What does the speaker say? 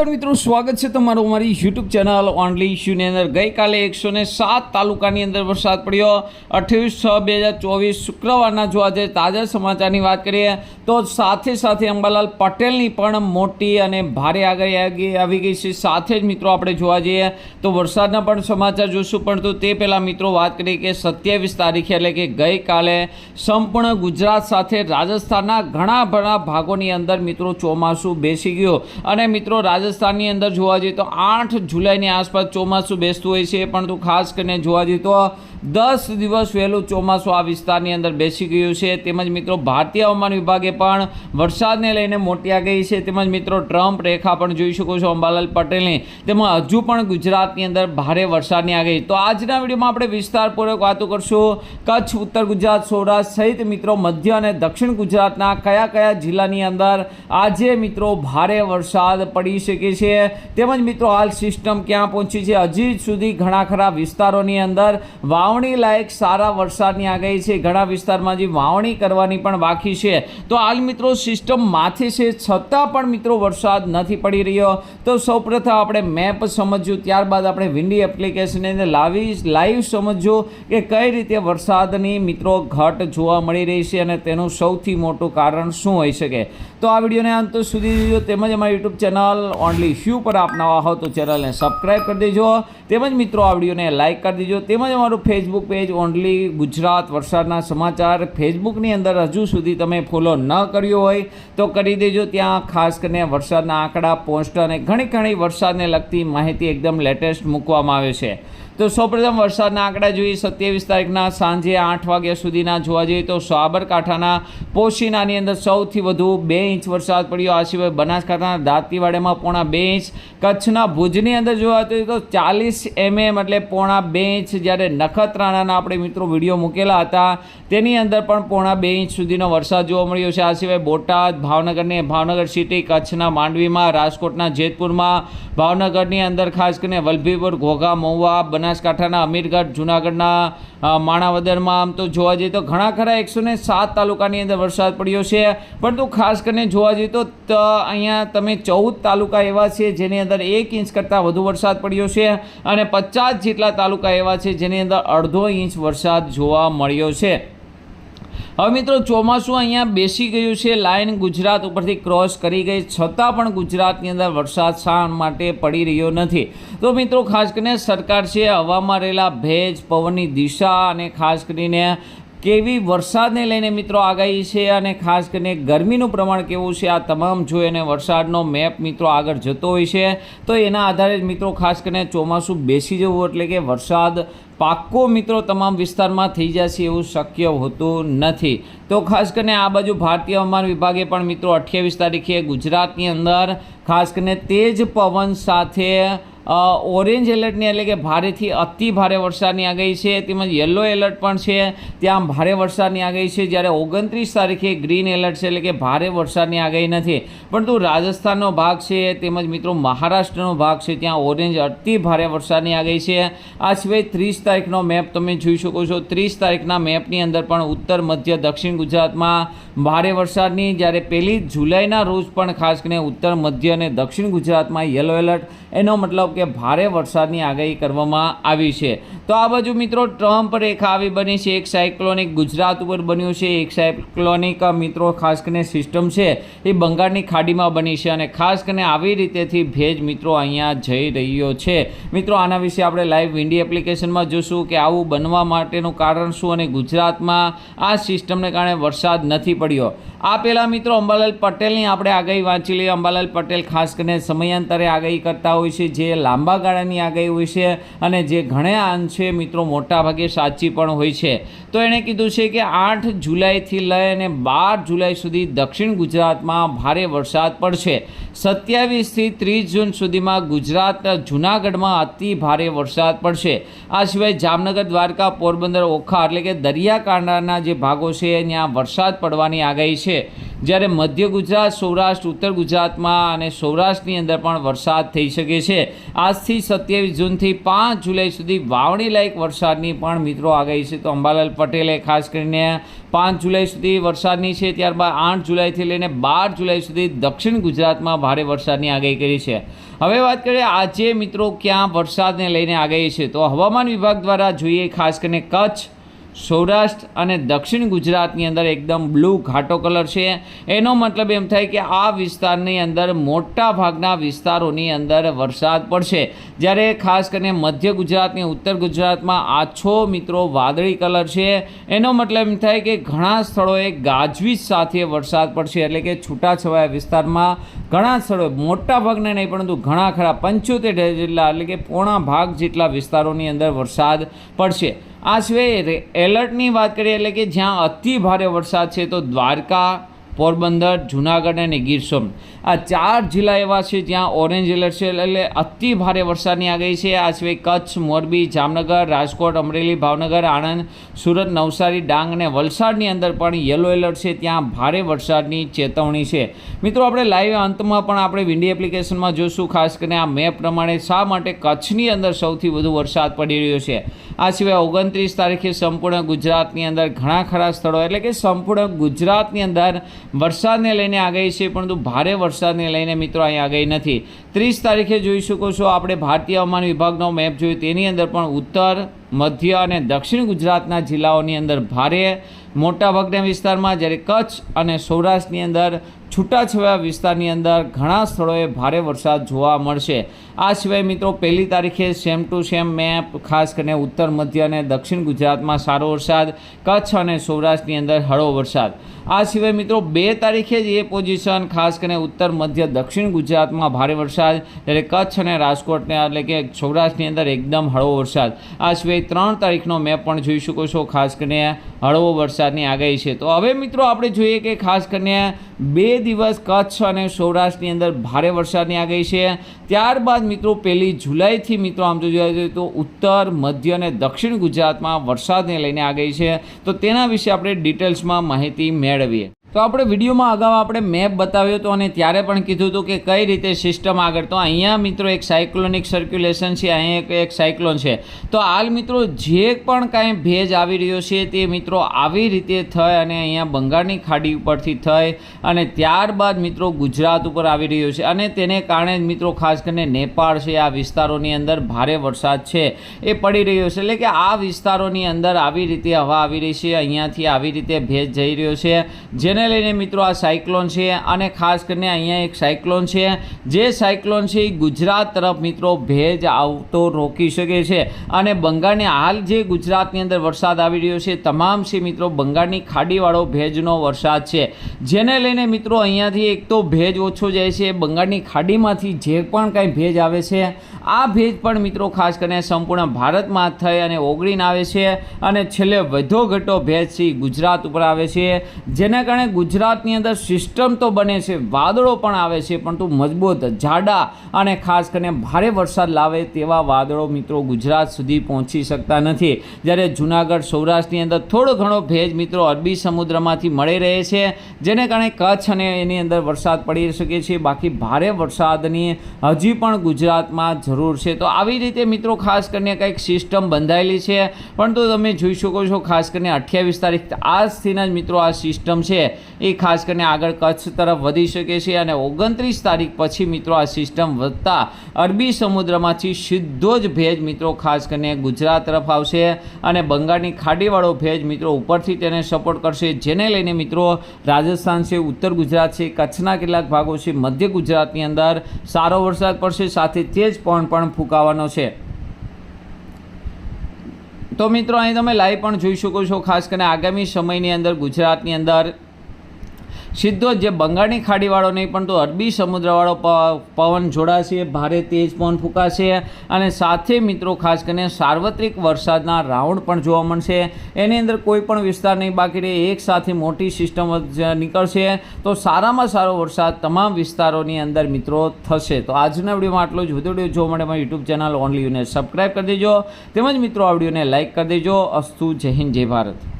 નમસ્કાર મિત્રો, સ્વાગત છે તમારું અમારી યુટ્યુબ ચેનલ ઓનલી ઇશ્યુની અંદર. ગઈકાલે એકસો ને સાત તાલુકાની અંદર વરસાદ પડ્યો. અઠ્યાવીસ છ બે હજાર ચોવીસ શુક્રવારના જો આજે તાજા સમાચારની વાત કરીએ, તો સાથે સાથે અંબાલાલ પટેલની પણ મોટી અને ભારે આગાહી આવી ગઈ છે. સાથે જ મિત્રો આપણે જોવા જઈએ, તો વરસાદના પણ સમાચાર જોશું. પણ તો તે પહેલાં મિત્રો વાત કરીએ કે સત્યાવીસ તારીખે એટલે કે ગઈકાલે સંપૂર્ણ ગુજરાત સાથે રાજસ્થાનના ઘણા ઘણા ભાગોની અંદર મિત્રો ચોમાસું બેસી ગયું. અને મિત્રો રાજસ્થાનની અંદર જોવા જઈએ તો આઠ જુલાઈની આસપાસ ચોમાસું બેસતું હોય છે. પરંતુ ખાસ કરીને જોવા જઈએ તો દસ દિવસ વહેલું ચોમાસું આ વિસ્તારની અંદર બેસી ગયું છે. તેમજ મિત્રો, ભારતીય હવામાન વિભાગે પણ વરસાદને લઈને મોટી આગાહી છે. તેમજ મિત્રો, ટ્રમ્પ રેખા પણ જોઈ શકો છો અંબાલાલ પટેલની. તેમજ હજુ પણ ગુજરાતની અંદર ભારે વરસાદની આગાહી. તો આજના વિડીયોમાં આપણે વિસ્તારપૂર્વક વાતો કરશું. કચ્છ, ઉત્તર ગુજરાત, સૌરાષ્ટ્ર સહિત મિત્રો, મધ્ય અને દક્ષિણ ગુજરાતના કયા કયા જિલ્લાની અંદર આજે મિત્રો ભારે વરસાદ પડી શકે છે? તેમજ મિત્રો, હાલ સિસ્ટમ ક્યાં પહોંચી છે? હજી સુધી ઘણા ખરા વિસ્તારોની અંદર વાવણી લાયક સારા વરસાદની આગાહી છે. ઘણા વિસ્તારમાં જે વાવણી કરવાની પણ બાકી છે. તો હાલ મિત્રો સિસ્ટમ માથે છે. છતાં પણ મિત્રો વરસાદ નથી પડી રહ્યો. તો સૌપ્રથમ આપણે મેપ સમજ્યું. ત્યારબાદ આપણે વિન્ડી એપ્લિકેશન અંદર લાવી, લાઈવ સમજજો કે કઈ રીતે વરસાદની મિત્રો ઘટ જોવા મળી રહી છે અને તેનું સૌથી મોટું કારણ શું હોઈ શકે. તો આ વિડીયોને અંત સુધી જોજો. તેમજ અમારી યુટ્યુબ ચેનલ ઓનલી શ્યુ પર આપ નવા હો તો ચેનલને સબસ્ક્રાઈબ કરી દેજો. તેમજ મિત્રો આ વિડીયોને લાઇક કરી દેજો. તેમજ અમારું ફેસબુક પેજ ઓનલી ગુજરાત વરસાદના સમાચાર. ફેસબુકની અંદર હજુ સુધી તમે ફોલો ન કર્યો હોય તો કરી દેજો. ત્યાં ખાસ કરીને વરસાદના આંકડા પોસ્ટ અને ઘણી ઘણી વરસાદને લગતી માહિતી એકદમ લેટેસ્ટ મૂકવામાં આવે છે. તો સૌપ્રથમ વરસાદના આંકડા જોઈએ. સત્યાવીસ તારીખના સાંજે આઠ વાગ્યા સુધીના જોવા જઈએ તો સાબરકાંઠાના પોશીનાની અંદર સૌથી વધુ બે ઇંચ વરસાદ પડ્યો. આ સિવાય બનાસકાંઠાના દાંતીવાડામાં પોણા બે ઇંચ, કચ્છના ભુજની અંદર જોવા જઈએ તો ચાલીસ એમએમ એટલે પોણા બે ઇંચ. જ્યારે નખત્રાણાના આપણે મિત્રો વીડિયો મૂકેલા હતા. તેની અંદર પણ પોણા બે ઇંચ સુધીનો વરસાદ જોવા મળ્યો છે. આ સિવાય બોટાદ ભાવનગરની ભાવનગર સિટી કચ્છના માંડવીમાં, રાજકોટના જેતપુરમાં, ભાવનગરની અંદર ખાસ કરીને વલભીપુર, ઘોઘા, મહુવા, બનાસકાંઠાના અમીરગઢ, જૂનાગઢના માણાવદરમાં આમ તો જોવા જઈએ તો ઘણા ખરા એકસો ને સાત તાલુકાની અંદર વરસાદ પડ્યો છે. પરંતુ ખાસ કરીને જોવા જઈએ ત- અહીંયા તમે ચૌદ તાલુકા એવા છે જેની અંદર એક ઇંચ કરતાં વધુ વરસાદ પડ્યો છે અને પચાસ જેટલા તાલુકા એવા છે જેની અંદર અડધો ઇંચ વરસાદ જોવા મળ્યો છે. હવે મિત્રો ચોમાસું અહીંયા બેસી ગયું છે. લાઇન ગુજરાત ઉપરથી ક્રોસ કરી ગઈ. છતાં પણ ગુજરાતની અંદર વરસાદ શા માટે પડી રહ્યો નથી. તો મિત્રો ખાસ કરીને સરકાર છે, હવામાં રહેલા ભેજ, પવનની દિશા અને ખાસ કરીને કેવી વરસાદને લઈને મિત્રો આગાહી છે અને ખાસ કરીને ગરમીનું પ્રમાણ કેવું છે? આ તમામ જોઈ અને વરસાદનો મેપ મિત્રો આગળ જતો હોય છે. તો એના આધારે મિત્રો ખાસ કરીને ચોમાસું બેસી જવું એટલે કે વરસાદ પાક્કો મિત્રો તમામ વિસ્તારમાં થઈ જશે એવું શક્ય હોતું નથી. તો ખાસ કરીને આ બાજુ ભારતીય હવામાન વિભાગે પણ મિત્રો અઠ્યાવીસ તારીખે ગુજરાતની અંદર ખાસ કરીને તેજ પવન સાથે ઓરેન્જ એલર્ટની એટલે કે ભારેથી અતિ ભારે વરસાદની આગાહી છે. તેમજ યલો એલર્ટ પણ છે. ત્યાં ભારે વરસાદની આગાહી છે. જ્યારે ઓગણત્રીસ તારીખે ગ્રીન એલર્ટ છે એટલે કે ભારે વરસાદની આગાહી નથી. પરંતુ રાજસ્થાનનો ભાગ છે, તેમજ મિત્રો મહારાષ્ટ્રનો ભાગ છે, ત્યાં ઓરેન્જ અતિ ભારે વરસાદની આગાહી છે. આ સિવાય ત્રીસ તારીખનો મેપ તમે જોઈ શકો છો. ત્રીસ તારીખના મેપની અંદર પણ ઉત્તર, મધ્ય, દક્ષિણ ગુજરાતમાં ભારે વરસાદની. જ્યારે પહેલી જુલાઈના રોજ પણ ખાસ કરીને ઉત્તર, મધ્ય અને દક્ષિણ ગુજરાતમાં યલો એલર્ટ એનો મતલબ કે ભારે વરસાદની આગાહી કરવામાં આવી છે. તો આ બાજુ મિત્રો ટ્રમ્પ રેખા આવી બની છે. એક સાયક્લોનિક ગુજરાત ઉપર બન્યું છે. એક સાયક્લોનિક મિત્રો ખાસ કરીને સિસ્ટમ છે એ બંગાળની ખાડીમાં બની છે અને ખાસ કરીને આવી રીતેથી ભેજ મિત્રો અહીંયા જઈ રહ્યો છે. મિત્રો, આના વિશે આપણે લાઈવ વિન્ડી એપ્લિકેશનમાં જોશું કે આવું બનવા માટેનું કારણ શું અને ગુજરાતમાં આ સિસ્ટમને કારણે વરસાદ નથી પડ્યો. આ પહેલાં મિત્રો અંબાલાલ પટેલની આપણે આગાહી વાંચી લઈએ. અંબાલાલ પટેલ ખાસ કરીને સમયાંતરે આગાહી કરતા હોય છે. જે લાંબા ગાળાની આગાહી હોય છે અને જે ઘણા અંશે મિત્રો, મોટાભાગે સાચી પણ હોય છે. તો એણે કીધું છે કે આઠ જુલાઈથી લઈને બાર જુલાઈ સુધી દક્ષિણ ગુજરાતમાં ભારે વરસાદ પડશે. સત્યાવીસથી ત્રીસ જૂન સુધીમાં ગુજરાત જૂનાગઢમાં અતિ ભારે વરસાદ પડશે. આ સિવાય જામનગર, દ્વારકા, પોરબંદર, ઓખા એટલે કે દરિયાકાંઠાના જે ભાગો છે, ત્યાં વરસાદ પડવાની આગાહી છે. જ્યારે મધ્ય ગુજરાત, સૌરાષ્ટ્ર, ઉત્તર ગુજરાતમાં અને સૌરાષ્ટ્રની અંદર પણ વરસાદ થઈ શકે છે. આજથી સત્યાવીસ જૂનથી પાંચ જુલાઈ સુધી વાવણી લાયક વરસાદની પણ મિત્રો આગાહી છે. તો અંબાલાલ પટેલે ખાસ કરીને પાંચ જુલાઈ સુધી વરસાદની છે, ત્યારબાદ આઠ જુલાઈથી લઈને બાર જુલાઈ સુધી દક્ષિણ ગુજરાતમાં ભારે વરસાદની આગાહી કરી છે. હવે વાત કરીએ આજે મિત્રો ક્યાં વરસાદને લઈને આગાહી છે. તો હવામાન વિભાગ દ્વારા જોઈએ ખાસ કરીને કચ્છ સૌરાષ્ટ્ર અને દક્ષિણ ગુજરાતની અંદર એકદમ બ્લુ ઘાટો કલર છે. એનો મતલબ એમ થાય કે આ વિસ્તારની અંદર મોટા ભાગના વિસ્તારોની અંદર વરસાદ પડશે. જ્યારે ખાસ કરીને મધ્ય ગુજરાતની ઉત્તર ગુજરાતમાં આછો મિત્રો વાદળી કલર છે. એનો મતલબ એમ થાય કે ઘણા સ્થળોએ ગાજવીજ સાથે વરસાદ પડશે. એટલે કે છૂટાછવાયા વિસ્તારમાં ઘણા સ્થળોએ મોટા ભાગને નહીં, પરંતુ ઘણા ખરા પંચોતેર જેટલા એટલે કે પોણા ભાગ જેટલા વિસ્તારોની અંદર વરસાદ પડશે. આ સિવાય એલર્ટની વાત કરીએ એટલે કે જ્યાં અતિ ભારે વરસાદ છે તો દ્વારકા, પોરબંદર, જુનાગઢ અને ગીર સોમનાથ. આ ચાર જિલ્લા એવા છે જ્યાં ઓરેન્જ એલર્ટ છે એટલે અતિ ભારે વરસાદની આગાહી છે. આ સિવાય કચ્છ, મોરબી, જામનગર, રાજકોટ, અમરેલી, ભાવનગર, આણંદ, સુરત, નવસારી, ડાંગ અને વલસાડની અંદર પણ યલો એલર્ટ છે. ત્યાં ભારે વરસાદની ચેતવણી છે. મિત્રો, આપણે લાઈવ અંતમાં પણ આપણે વિન્ડી એપ્લિકેશનમાં જોશું. ખાસ કરીને આ મેપ પ્રમાણે શા માટે કચ્છની અંદર સૌથી વધુ વરસાદ પડી રહ્યો છે. આ સિવાય ઓગણત્રીસ તારીખે સંપૂર્ણ ગુજરાતની અંદર ઘણા ખરા સ્થળો, એટલે કે સંપૂર્ણ ગુજરાતની અંદર વરસાદને લઈને આગાહી છે, પરંતુ ભારે વરસાદને લઈને મિત્રો અહીં આગાહી નથી. ત્રીસ તારીખે જોઈ શકો છો, આપણે ભારતીય હવામાન વિભાગનો મેપ જોયો, તેની અંદર પણ ઉત્તર મધ્ય અને દક્ષિણ ગુજરાતના જિલ્લાઓની અંદર ભારે મોટાભાગના વિસ્તારમાં જ્યારે કચ્છ અને સૌરાષ્ટ્રની અંદર છૂટાછવાયા વિસ્તારની અંદર ઘણા સ્થળોએ ભારે વરસાદ જોવા મળશે. આ સિવાય મિત્રો, પહેલી તારીખે સેમ ટુ સેમ મેપ ખાસ કરીને ઉત્તર, મધ્ય અને દક્ષિણ ગુજરાતમાં સારો વરસાદ, કચ્છ અને સૌરાષ્ટ્રની અંદર હળવો વરસાદ. આ સિવાય મિત્રો, બે તારીખે જ એ પોઝિશન ખાસ કરીને ઉત્તર, મધ્ય, દક્ષિણ ગુજરાતમાં ભારે વરસાદ જ્યારે કચ્છ અને રાજકોટને એટલે કે સૌરાષ્ટ્રની અંદર એકદમ હળવો વરસાદ. આ સિવાય ત્રણ તારીખનો મેપ પણ જોઈ શકો છો, ખાસ કરીને હળવો વરસાદની આગાહી છે. તો હવે મિત્રો આપણે જોઈએ કે ખાસ કરીને બે દિવસ કચ્છ અને સૌરાષ્ટ્રની અંદર ભારે વરસાદની આગાહી છે. ત્યારબાદ મિત્રો પહેલી જુલાઈથી મિત્રો આમ જો જોવા જઈએ તો ઉત્તર, મધ્ય અને દક્ષિણ ગુજરાતમાં વરસાદને લઈને આગાહી છે. તો તેના વિશે આપણે ડિટેલ્સમાં માહિતી મેળવીએ. તો આપણે વિડીયોમાં અગાઉ આપણે મેપ બતાવ્યો હતો અને ત્યારે પણ કીધું હતું કે કઈ રીતે સિસ્ટમ આગળ તો અહીંયા મિત્રો એક સાયક્લોનિક સર્ક્યુલેશન છે, અહીંયા એક સાયક્લોન છે. તો હાલ મિત્રો જે પણ કાંઈ ભેજ આવી રહ્યો છે તે મિત્રો આવી રીતે થઈ અને અહીંયા બંગાળની ખાડી ઉપરથી થઈ અને ત્યારબાદ મિત્રો ગુજરાત ઉપર આવી રહ્યો છે અને તેને કારણે મિત્રો ખાસ કરીને નેપાળ છે, આ વિસ્તારોની અંદર ભારે વરસાદ છે. એ પડી રહ્યો છે એટલે કે આ વિસ્તારોની અંદર આવી રીતે હવા આવી રહી છે, અહીંયાથી આવી રીતે ભેજ જઈ રહ્યો છે. જેને લઈને મિત્રો આ સાયક્લોન છે અને ખાસ કરીને અહીંયા એક સાયક્લોન છે જે સાયક્લોન છે એ ગુજરાત તરફ મિત્રો ભેજ આવતો રોકી શકે છે અને બંગાળની હાલ જે ગુજરાતની અંદર વરસાદ આવી રહ્યો છે તમામ છે મિત્રો બંગાળની ખાડીવાળો ભેજનો વરસાદ છે. જેને લઈને મિત્રો અહીંયાથી એક તો ભેજ ઓછો જાય છે, બંગાળની ખાડીમાંથી જે પણ કાંઈ ભેજ આવે છે, આ ભેજ પણ મિત્રો ખાસ કરીને સંપૂર્ણ ભારતમાં થઈ અને ઓગળીને આવે છે અને છેલ્લે વધો ઘટો ભેજ છે ગુજરાત ઉપર આવે છે. જેના કારણે ગુજરાતની અંદર સિસ્ટમ તો બને છે, વાદળો પણ આવે છે, પરંતુ મજબૂત, જાડા અને ખાસ કરીને ભારે વરસાદ લાવે તેવા વાદળો મિત્રો ગુજરાત સુધી પહોંચી શકતા નથી. જ્યારે જુનાગઢ સૌરાષ્ટ્રની અંદર થોડો ઘણો ભેજ મિત્રો અરબી સમુદ્રમાંથી મળી રહે છે, જેને કારણે કચ્છ અને એની અંદર વરસાદ પડી શકે છે. બાકી ભારે વરસાદની હજી પણ ગુજરાતમાં જરૂર છે. તો આવી રીતે મિત્રો ખાસ કરીને કંઈક સિસ્ટમ બંધાયેલી છે, પરંતુ તમે જોઈ શકો છો, ખાસ કરીને અઠ્યાવીસ તારીખ આજથીના જ મિત્રો આ સિસ્ટમ છે. એ ખાસ કરીને આગળ કચ્છ તરફ વધી શકે છે અને ઓગણત્રીસ તારીખ પછી મિત્રો આ સિસ્ટમ વધતા અરબી સમુદ્રમાંથી સીધો જ ભેજ મિત્રો ખાસ કરીને ગુજરાત તરફ આવશે અને બંગાળની ખાડીવાળો ભેજ મિત્રો ઉપરથી તેને સપોર્ટ કરશે, જેને લઈને મિત્રો રાજસ્થાન છે, ઉત્તર ગુજરાત છે, કચ્છના કેટલાક ભાગો છે, મધ્ય ગુજરાતની અંદર સારો વરસાદ પડશે, સાથે તેજ પવન પણ ફૂંકાવાનો છે. તો મિત્રો અહીં તમે લાઈવ પણ જોઈ શકો છો, ખાસ કરીને આગામી સમયની અંદર ગુજરાતની અંદર સીધો જ બંગાળની ખાડીવાળો નહીં, પણ તો અરબી સમુદ્રવાળો પવન જોડાશે, ભારે તેજ પવન ફૂંકાશે અને સાથે મિત્રો ખાસ કરીને સાર્વત્રિક વરસાદના રાઉન્ડ પણ જોવા મળશે. એની અંદર કોઈ પણ વિસ્તાર નહીં, બાકી રહે એક સાથે મોટી સિસ્ટમ નીકળશે. તો સારામાં સારો વરસાદ તમામ વિસ્તારોની અંદર મિત્રો થશે. તો આજના વિડીયોમાં આટલો જ. વધુ વીડિયો જોવા માટે યુટ્યુબ ચેનલ ઓનલી યુને સબસ્ક્રાઈબ કરી દેજો. તેમજ મિત્રો આ વિડીયોને લાઇક કરી દેજો. અસ્તુ જય હિન્દ, જય ભારત.